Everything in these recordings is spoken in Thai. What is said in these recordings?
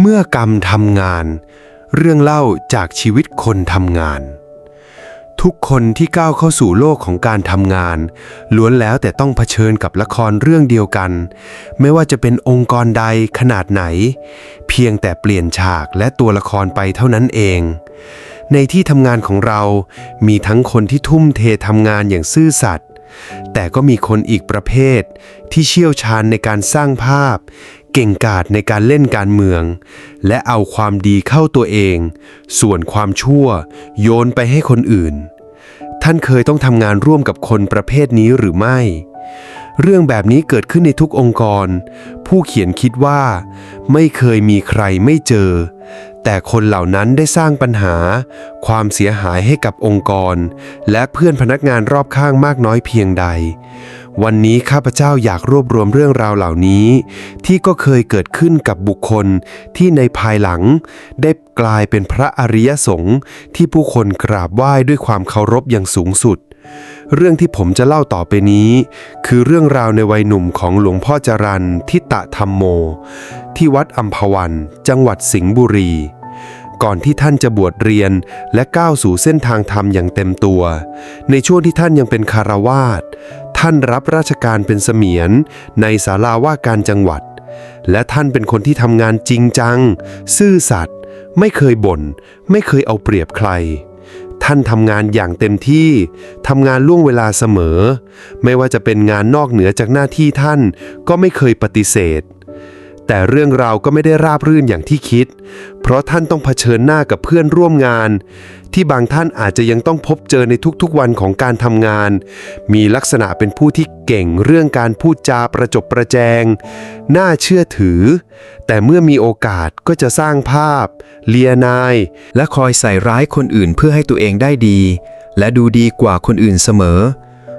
เมื่อกรรมทำงาน เรื่องเล่าจากชีวิตคนทำงาน ทุกคนที่ก้าวเข้าสู่โลกของการทำงาน ล้วนแล้วแต่ต้องเผชิญกับละครเรื่องเดียวกัน ไม่ว่าจะเป็นองค์กรใดขนาดไหน เพียงแต่เปลี่ยนฉากและตัวละครไปเท่านั้นเอง ในที่ทำงานของเรา มีทั้งคนที่ทุ่มเททำงานอย่างซื่อสัตย์แต่ก็มีคนอีกประเภทที่เชี่ยวชาญในการสร้างภาพ เก่งกาจในการเล่นการเมือง และเอาความดีเข้าตัวเอง ส่วนความชั่วโยนไปให้คนอื่น ท่านเคยต้องทำงานร่วมกับคนประเภทนี้หรือไม่ เรื่องแบบนี้เกิดขึ้นในทุกองค์กร ผู้เขียนคิดว่า ไม่เคยมีใครไม่เจอ แต่คนเหล่านั้นได้สร้างปัญหา ความเสียหายให้กับองค์กร และเพื่อนพนักงานรอบข้างมากน้อยเพียงใด วันนี้ข้าพเจ้าอยากรวบรวมเรื่องราวเหล่านี้ ที่ก็เคยเกิดขึ้นกับบุคคลที่ในภายหลัง ได้กลายเป็นพระอริยสงฆ์ที่ผู้คนกราบไหว้ด้วยความเคารพอย่างสูงสุด เรื่องที่ผมจะเล่าต่อไปนี้ คือเรื่องราวในวัยหนุ่มของหลวงพ่อจรันทิตะธรรมโม ที่วัดอัมพวัน จังหวัดสิงห์บุรีก่อนที่ท่านจะบวชเรียนและก้าวสู่เส้นทางธรรมอย่างเต็มตัว ในช่วงที่ท่านยังเป็นคารวาส ท่านรับราชการเป็นเสมียนในศาลาว่าการจังหวัด และท่านเป็นคนที่ทำงานจริงจัง ซื่อสัตย์ไม่เคยบ่น ไม่เคยเอาเปรียบใคร ท่านทำงานอย่างเต็มที่ทำงานล่วงเวลาเสมอ ไม่ว่าจะเป็นงานนอกเหนือจากหน้าที่ท่านก็ไม่เคยปฏิเสธ แต่เรื่องราวก็ไม่ได้ราบรื่นอย่างที่คิด เพราะท่านต้องเผชิญหน้ากับเพื่อนร่วมงาน ที่บางท่านอาจจะยังต้องพบเจอในทุกๆวันของการทำงาน มีลักษณะเป็นผู้ที่เก่งเรื่องการพูดจาประจบประแจง น่าเชื่อถือ แต่เมื่อมีโอกาสก็จะสร้างภาพ เลียนาย และคอยใส่ร้ายคนอื่นเพื่อให้ตัวเองได้ดี และดูดีกว่าคนอื่นเสมอ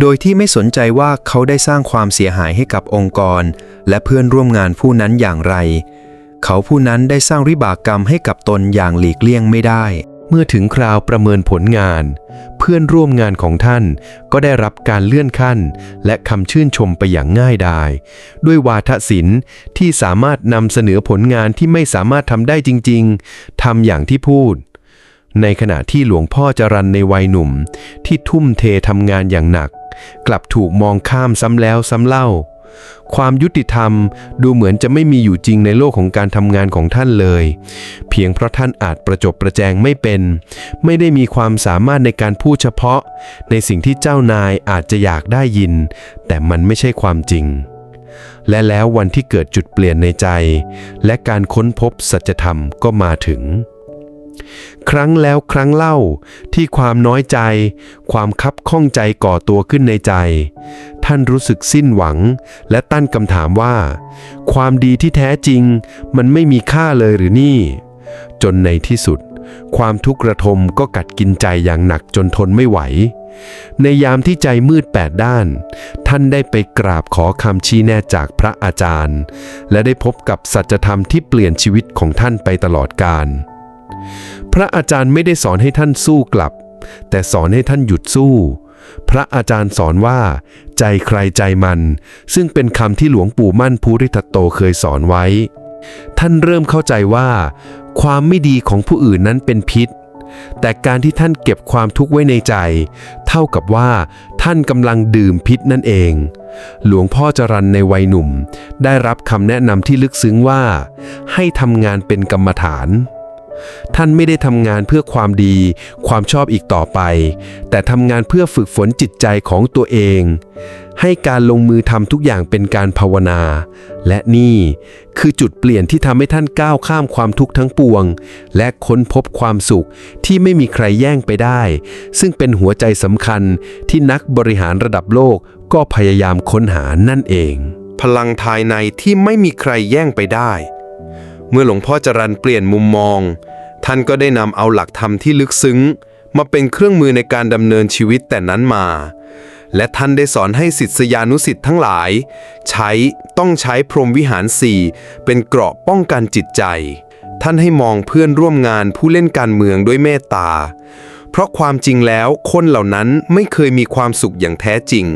โดยที่ไม่สนใจว่าเขาได้สร้างความเสียหายให้กับองค์กร และเพื่อนร่วมงานผู้นั้นอย่างไร เขาผู้นั้นได้สร้างวิบากกรรมให้กับตนอย่างหลีกเลี่ยงไม่ได้ เมื่อถึงคราวประเมินผลงาน เพื่อนร่วมงานของท่านก็ได้รับการเลื่อนขั้น และคำชื่นชมไปอย่างง่ายดาย ด้วยวาทศิลป์ที่สามารถนำเสนอผลงานที่ไม่สามารถทำได้จริง ๆทำอย่างที่พูด ในขณะที่หลวงพ่อจรันในวัยหนุ่ม ที่ทุ่มเททำงานอย่างหนัก กลับถูกมองข้ามซ้ำแล้วซ้ำเล่า ความยุติธรรมดูเหมือนจะไม่มีอยู่จริงในโลกของการทำงานของท่านเลย เพียงเพราะท่านอาจประจบประแจงไม่เป็น ไม่ได้มีความสามารถในการพูดเฉพาะ ในสิ่งที่เจ้านายอาจจะอยากได้ยิน แต่มันไม่ใช่ความจริง และแล้ววันที่เกิดจุดเปลี่ยนในใจ และการค้นพบสัจธรรมก็มาถึง ครั้งแล้วครั้งเล่าที่ความน้อยใจ ความคับข้องใจก่อตัวขึ้นในใจ ท่านรู้สึกสิ้นหวัง และตั้นคำถามว่า ความดีที่แท้จริง มันไม่มีค่าเลยหรือนี่ จนในที่สุด ความทุกข์ระทมก็กัดกินใจอย่างหนักจนทนไม่ไหว ในยามที่ใจมืดแปดด้าน ท่านได้ไปกราบขอคำชี้แนะจากพระอาจารย์ และได้พบกับสัจธรรมที่เปลี่ยนชีวิตของท่านไปตลอดกาล พระอาจารย์ไม่ได้สอนให้ท่านสู้กลับ แต่สอนให้ท่านหยุดสู้ พระอาจารย์สอนว่า ใจใครใจมัน ซึ่งเป็นคำที่หลวงปู่มั่นภูริทัตโตเคยสอนไว้ ท่านเริ่มเข้าใจว่า ความไม่ดีของผู้อื่นนั้นเป็นพิษ แต่การที่ท่านเก็บความทุกข์ไว้ในใจ เท่ากับว่า ท่านกำลังดื่มพิษนั่นเองหลวงพ่อจรันในวัยหนุ่ม ได้รับคำแนะนำที่ลึกซึ้งว่า ให้ทำงานเป็นกรรมฐาน ท่านไม่ได้ทำงานเพื่อความดี ความชอบอีกต่อไป แต่ทำงานเพื่อฝึกฝนจิตใจของตัวเอง ให้การลงมือทำทุกอย่างเป็นการภาวนา และนี่คือจุดเปลี่ยนที่ทำให้ท่านก้าวข้ามความทุกข์ทั้งปวง และค้นพบความสุขที่ไม่มีใครแย่งไปได้ ซึ่งเป็นหัวใจสำคัญที่นักบริหารระดับโลกก็พยายามค้นหานั่นเอง พลังภายในที่ไม่มีใครแย่งไปได้ เมื่อหลวงพ่อจรันเปลี่ยนมุมมอง ท่านก็ได้นำเอาหลักธรรมที่ลึกซึ้ง มาเป็นเครื่องมือในการดำเนินชีวิตแต่นั้นมา และท่านได้สอนให้ศิษยานุศิษย์ทั้งหลาย ใช้ต้องใช้พรหมวิหารสี่เป็นเกราะป้องกันจิตใจ ท่านให้มองเพื่อนร่วมงานผู้เล่นการเมืองด้วยเมตตา เพราะความจริงแล้วคนเหล่านั้นไม่เคยมีความสุขอย่างแท้จริง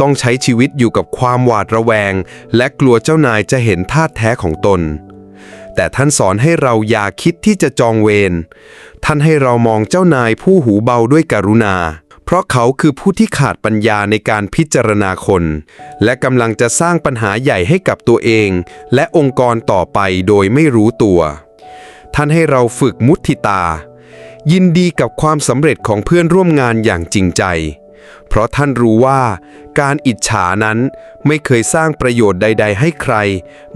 ต้องใช้ชีวิตอยู่กับความหวาดระแวง และกลัวเจ้านายจะเห็นท่าแท้ของตน แต่ท่านสอนให้เราอย่าคิดที่จะจองเวร ท่านให้เรามองเจ้านายผู้หูเบาด้วยกรุณา เพราะเขาคือผู้ที่ขาดปัญญาในการพิจารณาคน และกำลังจะสร้างปัญหาใหญ่ให้กับตัวเอง และองค์กรต่อไปโดยไม่รู้ตัว ท่านให้เราฝึกมุทิตา ยินดีกับความสำเร็จของเพื่อนร่วมงานอย่างจริงใจ เพราะท่านรู้ว่าการอิจฉานั้นไม่เคยสร้างประโยชน์ใด ๆ ให้ใคร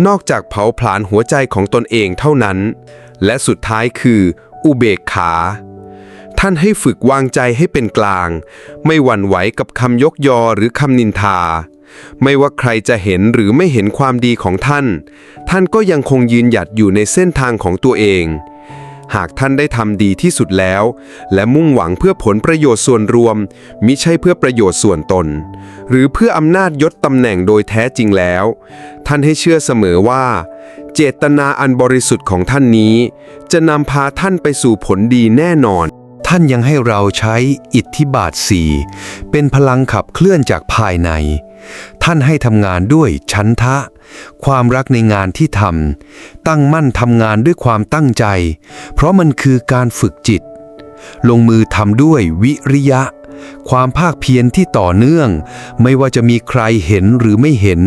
นอกจากเผาผลาญหัวใจของตนเองเท่านั้น และสุดท้ายคือ อุเบกขา ท่านให้ฝึกวางใจให้เป็นกลาง ไม่หวั่นไหวกับคำยกยอหรือคำนินทา ไม่ว่าใครจะเห็นหรือไม่เห็นความดีของท่าน ท่านก็ยังคงยืนหยัดอยู่ในเส้นทางของตัวเอง หากท่านได้ทำดีที่สุดแล้ว และมุ่งหวังเพื่อผลประโยชน์ส่วนรวม มิใช่เพื่อประโยชน์ส่วนตน หรือเพื่ออำนาจยศตำแหน่งโดยแท้จริงแล้ว ท่านให้เชื่อเสมอว่า เจตนาอันบริสุทธิ์ของท่านนี้ จะนำพาท่านไปสู่ผลดีแน่นอน ท่านยังให้เราใช้อิทธิบาทสี่เป็นพลังขับเคลื่อนจากภายใน ท่านให้ทำงานด้วยชันทะ ความรักในงานที่ทำตั้งมั่นทำงานด้วยความตั้งใจ เพราะมันคือการฝึกจิต ลงมือทำด้วยวิริยะ ความภาคเพียรที่ต่อเนื่อง ไม่ว่าจะมีใครเห็นหรือไม่เห็น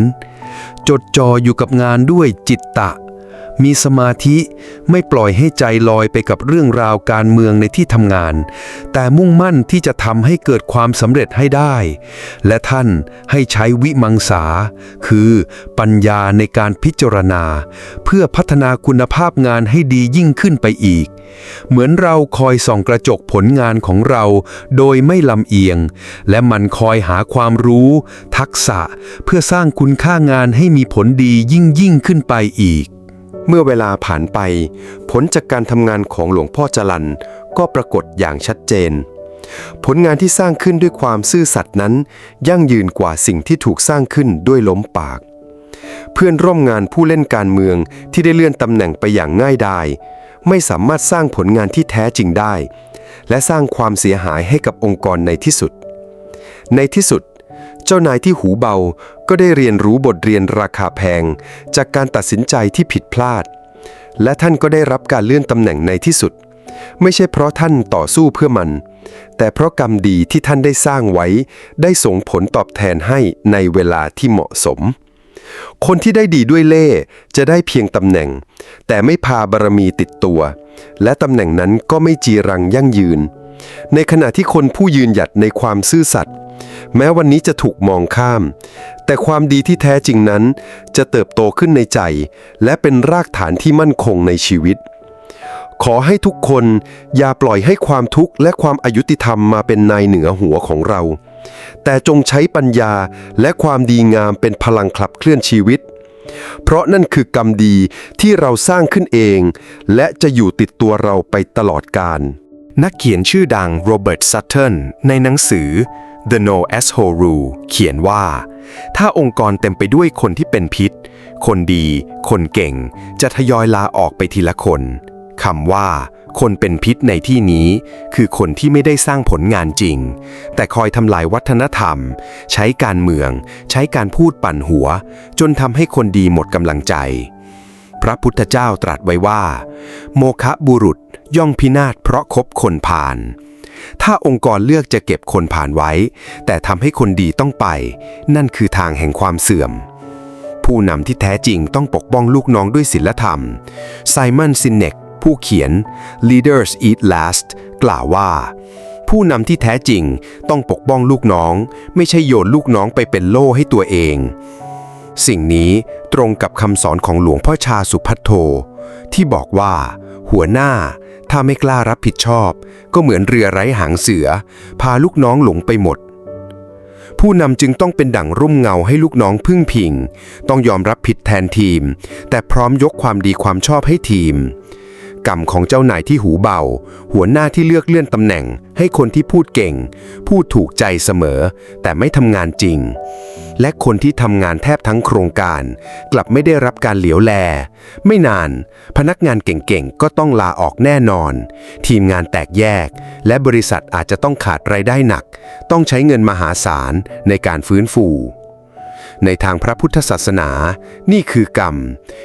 จดจ่ออยู่กับงานด้วยจิตตะ มีสมาธิไม่ปล่อยให้ใจลอยไปกับเรื่องราวการเมืองในที่ทำงาน แต่มุ่งมั่นที่จะทำให้เกิดความสำเร็จให้ได้ และท่านให้ใช้วิมังสา คือปัญญาในการพิจารณา เพื่อพัฒนาคุณภาพงานให้ดียิ่งขึ้นไปอีก เหมือนเราคอยส่องกระจกผลงานของเรา โดยไม่ลำเอียง และมันคอยหาความรู้ ทักษะ เพื่อสร้างคุณค่างานให้มีผลดียิ่งยิ่งขึ้นไปอีก เมื่อเวลาผ่านไป ผลจากการทำงานของหลวงพ่อจรันก็ปรากฏอย่างชัดเจน ผลงานที่สร้างขึ้นด้วยความซื่อสัตย์นั้น ยั่งยืนกว่าสิ่งที่ถูกสร้างขึ้นด้วยล้มปาก เพื่อนร่วมงานผู้เล่นการเมืองที่ได้เลื่อนตำแหน่งไปอย่างง่ายดายไม่สามารถสร้างผลงานที่แท้จริงได้ และสร้างความเสียหายให้กับองค์กรในที่สุด ในที่สุด เจ้านายที่หูเบาก็ได้เรียนรู้บทเรียนราคาแพง จากการตัดสินใจที่ผิดพลาด และท่านก็ได้รับการเลื่อนตำแหน่งในที่สุด ไม่ใช่เพราะท่านต่อสู้เพื่อมัน แต่เพราะกรรมดีที่ท่านได้สร้างไว้ ได้ส่งผลตอบแทนให้ในเวลาที่เหมาะสม คนที่ได้ดีด้วยเล่จะได้เพียงตำแหน่ง แต่ไม่พาบารมีติดตัว และตำแหน่งนั้นก็ไม่จีรังยั่งยืน ในขณะที่คนผู้ยืนหยัดในความซื่อสัตย์แม้วันนี้จะถูกมองข้าม แต่ความดีที่แท้จริงนั้น จะเติบโตขึ้นในใจ และเป็นรากฐานที่มั่นคงในชีวิต ขอให้ทุกคนอย่าปล่อยให้ความทุกข์และความอายุติธรรมมาเป็นนายเหนือหัวของเรา แต่จงใช้ปัญญาและความดีงามเป็นพลังขับเคลื่อนชีวิต เพราะนั่นคือกรรมดีที่เราสร้างขึ้นเอง และจะอยู่ติดตัวเราไปตลอดกาล นักเขียนชื่อดังโรเบิร์ตซัตเทิลในหนังสือ The No Asshole Rule เขียนว่า ถ้าองค์กรเต็มไปด้วยคนที่เป็นพิษ คนดี คนเก่ง จะทยอยลาออกไปทีละคนคำว่า คนเป็นพิษในที่นี้ คือคนที่ไม่ได้สร้างผลงานจริง แต่คอยทำลายวัฒนธรรม ใช้การเมือง ใช้การพูดปั่นหัว จนทำให้คนดีหมดกำลังใจ พระพุทธเจ้าตรัสไว้ว่า โมคะบุรุษ ย่อมพินาศเพราะคบคนผ่าน ถ้าองค์กรเลือกจะเก็บคนผ่านไว้ แต่ทำให้คนดีต้องไป นั่นคือทางแห่งความเสื่อม ผู้นำที่แท้จริงต้องปกป้องลูกน้องด้วยศีลธรรม ไซมอนซินเนกผู้เขียน Leaders Eat Last กล่าวว่า ผู้นำที่แท้จริงต้องปกป้องลูกน้อง ไม่ใช่โยนลูกน้องไปเป็นโล่ให้ตัวเอง สิ่งนี้ตรงกับคำสอนของหลวงพ่อชาสุพัทโท ที่บอกว่า หัวหน้า ถ้าไม่กล้ารับผิดชอบ ก็เหมือนเรือไร้หางเสือ พาลูกน้องหลงไปหมด ผู้นำจึงต้องเป็นดั่งร่มเงาให้ลูกน้องพึ่งพิง ต้องยอมรับผิดแทนทีม แต่พร้อมยกความดีความชอบให้ทีม กรรมของเจ้านายที่หูเบา หัวหน้าที่เลือกเลื่อนตำแหน่ง ให้คนที่พูดเก่ง พูดถูกใจเสมอ แต่ไม่ทำงานจริง และคนที่ทำงานแทบทั้งโครงการ กลับไม่ได้รับการเหลียวแล ไม่นาน พนักงานเก่งๆ ก็ต้องลาออกแน่นอน ทีมงานแตกแยก และบริษัทอาจจะต้องขาดรายได้หนัก ต้องใช้เงินมหาศาลในการฟื้นฟูในทางพระพุทธศาสนา นี่คือกรรม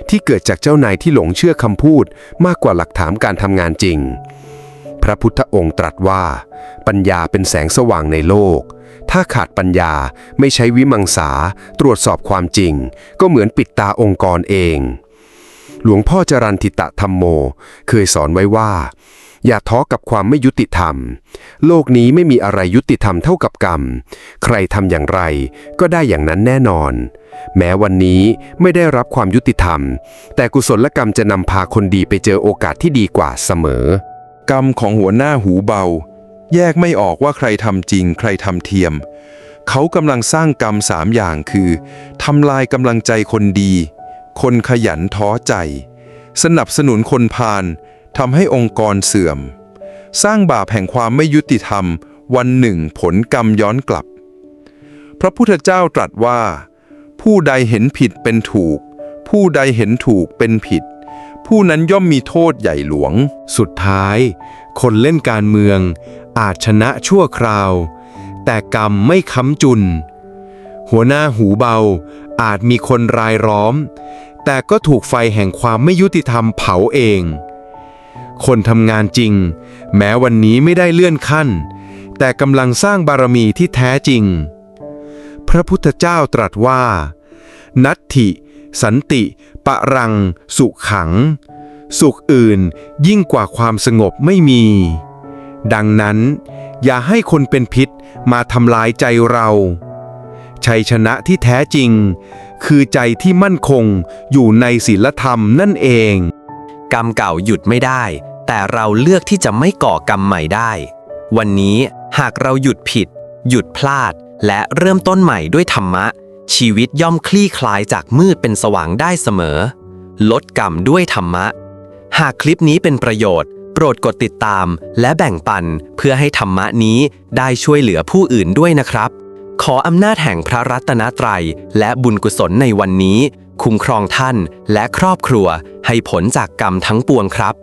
ที่เกิดจากเจ้านายที่หลงเชื่อคำพูดมากกว่าหลักฐานการทำงานจริง พระพุทธองค์ตรัสว่า ปัญญาเป็นแสงสว่างในโลก ถ้าขาดปัญญาไม่ใช้วิมังสาตรวจสอบความจริง ก็เหมือนปิดตาองค์กรเอง หลวงพ่อจรันทิตะธรรมโม เคยสอนไว้ว่า อย่าท้อกับความไม่ยุติธรรม โลกนี้ไม่มีอะไรยุติธรรมเท่ากับกรรม ใครทำอย่างไรก็ได้อย่างนั้นแน่นอนแม้วันนี้ไม่ได้รับความยุติธรรม แต่กุศลกรรมจะนำพาคนดีไปเจอโอกาสที่ดีกว่าเสมอ กรรมของหัวหน้าหูเบา แยกไม่ออกว่าใครทำจริง ใครทำเทียม เขากำลังสร้างกรรมสามอย่างคือทำลายกำลังใจคนดี คนขยันท้อใจ สนับสนุนคนพาลทำให้องค์กรเสื่อม สร้างบาปแห่งความไม่ยุติธรรม วันหนึ่งผลกรรมย้อนกลับ พระพุทธเจ้าตรัสว่า ผู้ใดเห็นผิดเป็นถูก ผู้ใดเห็นถูกเป็นผิด ผู้นั้นย่อมมีโทษใหญ่หลวง สุดท้าย คนเล่นการเมือง อาจชนะชั่วคราว แต่กรรมไม่ค้ำจุน หัวหน้าหูเบา อาจมีคนรายล้อม แต่ก็ถูกไฟแห่งความไม่ยุติธรรมเผาเอง คนทำงานจริง แม้วันนี้ไม่ได้เลื่อนขั้น แต่กำลังสร้างบารมีที่แท้จริง พระพุทธเจ้าตรัสว่า นัตถิ สันติ ปะรัง สุขขัง สุขอื่นยิ่งกว่าความสงบไม่มี ดังนั้น อย่าให้คนเป็นพิษมาทำลายใจเรา ชัยชนะที่แท้จริง คือใจที่มั่นคงอยู่ในศีลธรรมนั่นเอง กรรมเก่าหยุดไม่ได้ แต่เราเลือกที่จะไม่ก่อกรรมใหม่ได้ วันนี้หากเราหยุดผิด หยุดพลาด และเริ่มต้นใหม่ด้วยธรรมะ ชีวิตย่อมคลี่คลายจากมืดเป็นสว่างได้เสมอ ลดกรรมด้วยธรรมะ หากคลิปนี้เป็นประโยชน์ โปรดกดติดตามและแบ่งปันเพื่อให้ธรรมะนี้ได้ช่วยเหลือผู้อื่นด้วยนะครับ ขออำนาจแห่งพระรัตนตรัย และบุญกุศลในวันนี้ คุ้มครองท่านและครอบครัวให้ผลจากกรรมทั้งปวงครับ